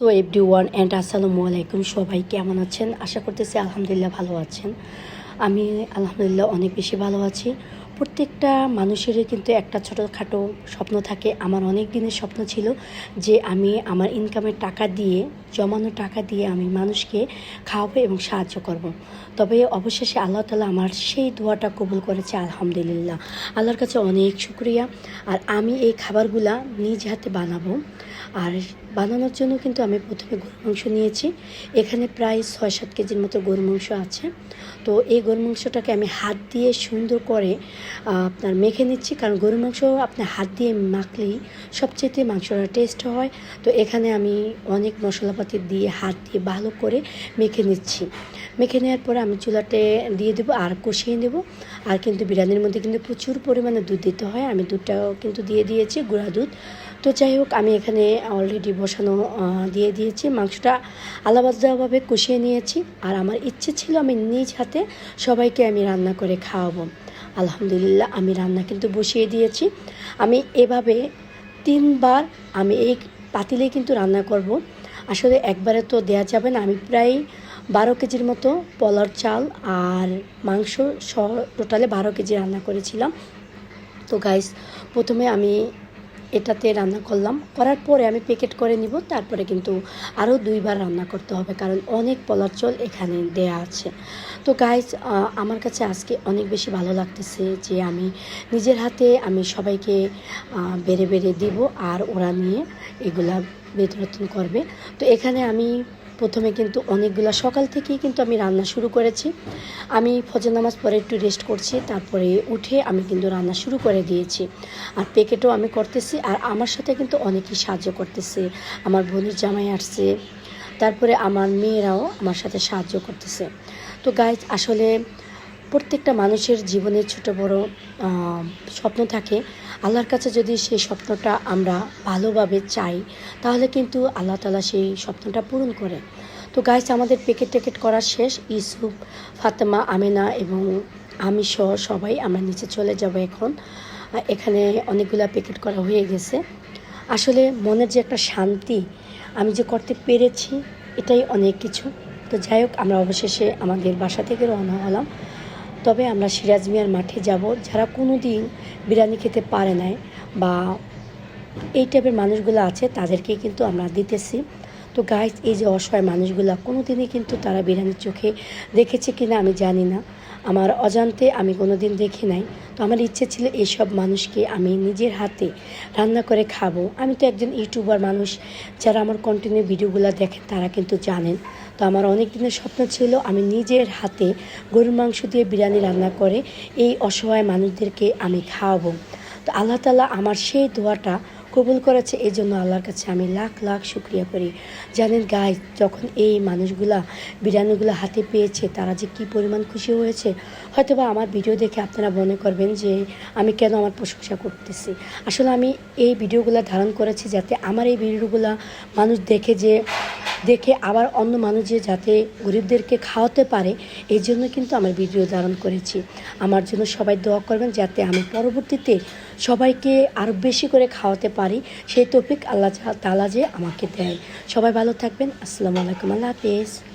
তো every one and আসসালামু আলাইকুম সবাই, কেমন আছেন? আশা করতেছি আলহামদুলিল্লাহ ভালো আছেন। আমি আলহামদুলিল্লাহ অনেক বেশি ভালো আছি। প্রত্যেকটা মানুষেরই কিন্তু একটা ছোটোখাটো স্বপ্ন থাকে। আমার অনেক দিনের স্বপ্ন ছিল যে আমি আমার ইনকামের টাকা দিয়ে জমানো টাকা দিয়ে আমি মানুষকে খাওয়াবো এবং সাহায্য করব। তবে অবশেষে আল্লাহ তালা আমার সেই দোয়াটা কবুল করেছে, আলহামদুলিল্লাহ। আল্লাহর কাছে অনেক শুক্রিয়া। আর আমি এই খাবারগুলা নিজ হাতে বানাবো। আর বানানোর জন্য কিন্তু আমি প্রথমে গরুর মাংস নিয়েছি। এখানে প্রায় ছয় সাত কেজির মতো গরুর মাংস আছে। তো এই গরুর মাংসটাকে আমি হাত দিয়ে সুন্দর করে আপনার মেখে নিচ্ছি। কারণ গরুর মাংস আপনার হাত দিয়ে মাখলেই সবচেয়ে মাংসটা টেস্ট হয়। তো এখানে আমি অনেক মশলাপাতি দিয়ে হাত দিয়ে ভালো করে মেখে নিচ্ছি। মেখে নেওয়ার পরে আমি চুলাতে দিয়ে দেবো আর কষিয়ে নেব। আর কিন্তু বিরিয়ানির মধ্যে কিন্তু প্রচুর পরিমাণে দুধ দিতে হয়। আমি দুধটাও কিন্তু দিয়ে দিয়েছি, গুঁড়া দুধ। তো যাই হোক, আমি এখানে অলরেডি বসানো দিয়ে দিয়েছি। মাংসটা আলাদাভাবে কষিয়ে নিয়েছি। আর আমার ইচ্ছে ছিল আমি নিজ হাতে সবাইকে আমি রান্না করে খাওয়াবো। আলহামদুলিল্লাহ, আমি রান্না কিন্তু বসিয়ে দিয়েছি। আমি এভাবে তিনবার আমি এই পাতিলে কিন্তু রান্না করব। আসলে একবারে তো দেয়া যাবে না। আমি প্রায় বারো কেজির মতো পলার চাল আর মাংস সহ টোটালে বারো কেজি রান্না করেছিলাম। তো গাইস প্রথমে আমি এটাতে রান্না করলাম। করার পরে আমি প্যাকেট করে নিব, তারপরে কিন্তু আরও দুইবার রান্না করতে হবে, কারণ অনেক পলার চল এখানে দেয়া আছে। তো গাইস আমার কাছে আজকে অনেক বেশি ভালো লাগতেছে যে আমি নিজের হাতে আমি সবাইকে বেড়ে বেড়ে দিব আর ওরা নিয়ে এগুলা বেতন করবে। তো এখানে আমি প্রথমে কিন্তু অনেকগুলো, সকাল থেকেই কিন্তু আমি রান্না শুরু করেছি। আমি ফজর নামাজ পরে একটু রেস্ট করছি, তারপরে উঠে আমি কিন্তু রান্না শুরু করে দিয়েছি। আর প্যাকেটও আমি করতেছি, আর আমার সাথে কিন্তু অনেকেই সাহায্য করতেছে। আমার বোনের জামাই আসছে, তারপরে আমার মেয়েরাও আমার সাথে সাহায্য করতেছে। তো গাইজ আসলে প্রত্যেকটা মানুষের জীবনে ছোট বড় স্বপ্ন থাকে। আল্লাহর কাছে যদি সেই স্বপ্নটা আমরা ভালোভাবে চাই, তাহলে কিন্তু আল্লাহ তালা সেই স্বপ্নটা পূরণ করে। তো গাইস আমাদের প্যাকেট ট্যাকেট করা শেষ। ইউসুফ ফাতেমা, আমেনা এবং আমি সহ সবাই আমরা নিচে চলে যাব এখন। এখানে অনেকগুলো প্যাকেট করা হয়ে গেছে। আসলে মনের যে একটা শান্তি আমি যে করতে পেরেছি, এটাই অনেক কিছু। তো যাই হোক, আমরা অবশেষে আমাদের বাসা থেকে রওনা হলাম। তবে আমরা সিরাজ মিয়ার মাঠে যাব, যারা কোনো দিন বিরিয়ানি খেতে পারে নাই বা এই টাইপের মানুষগুলো আছে তাদেরকে কিন্তু আমরা দিতেছি। তো গাইজ এই যে অসহায় মানুষগুলো কোনো দিনই কিন্তু তারা বিরিয়ানির চোখে দেখেছে কিনা আমি জানি না। আমার অজান্তে আমি কোনো দিন দেখি নাই। তো আমার ইচ্ছে ছিল এইসব মানুষকে আমি নিজের হাতে রান্না করে খাব। আমি তো একজন ইউটিউবার মানুষ, যারা আমার কন্টিনিউ ভিডিওগুলো দেখেন তারা কিন্তু জানেন। তো আমার অনেক দিনের স্বপ্ন ছিল আমি নিজের হাতে গরুর মাংস দিয়ে বিরিয়ানি রান্না করে এই অসহায় মানুষদেরকে আমি খাওয়াবো। তো আল্লাহ তালা আমার সেই দোয়াটা কবুল করেছে। এই জন্য আল্লাহর কাছে আমি লাখ লাখ শুক্রিয়া করি। জানেন গায়ে যখন এই মানুষগুলা বিরিয়ানিগুলো হাতে পেয়েছে, তারা যে কি পরিমাণ খুশি হয়েছে, হয়তোবা আমার ভিডিও দেখে আপনারা মনে করবেন যে আমি কেন আমার প্রশংসা করতেছি। আসলে আমি এই ভিডিওগুলো ধারণ করেছি যাতে আমার এই ভিডিওগুলো মানুষ দেখে যে দেখে আবার অন্য মানুষ যে যাতে গরিবদেরকে খাওয়াতে পারে, এই জন্য কিন্তু আমার ভিডিও ধারণ করেছি। আমার জন্য সবাই দোয়া করবেন যাতে আমি পরবর্তীতে সবাইকে আরও বেশি করে খাওয়াতে পারি। সেই টপিক আল্লাহ তালা যে আমাকে দেয়। সবাই ভালো থাকবেন। আসসালামু আলাইকুম। আল্লাহ হাফেজ।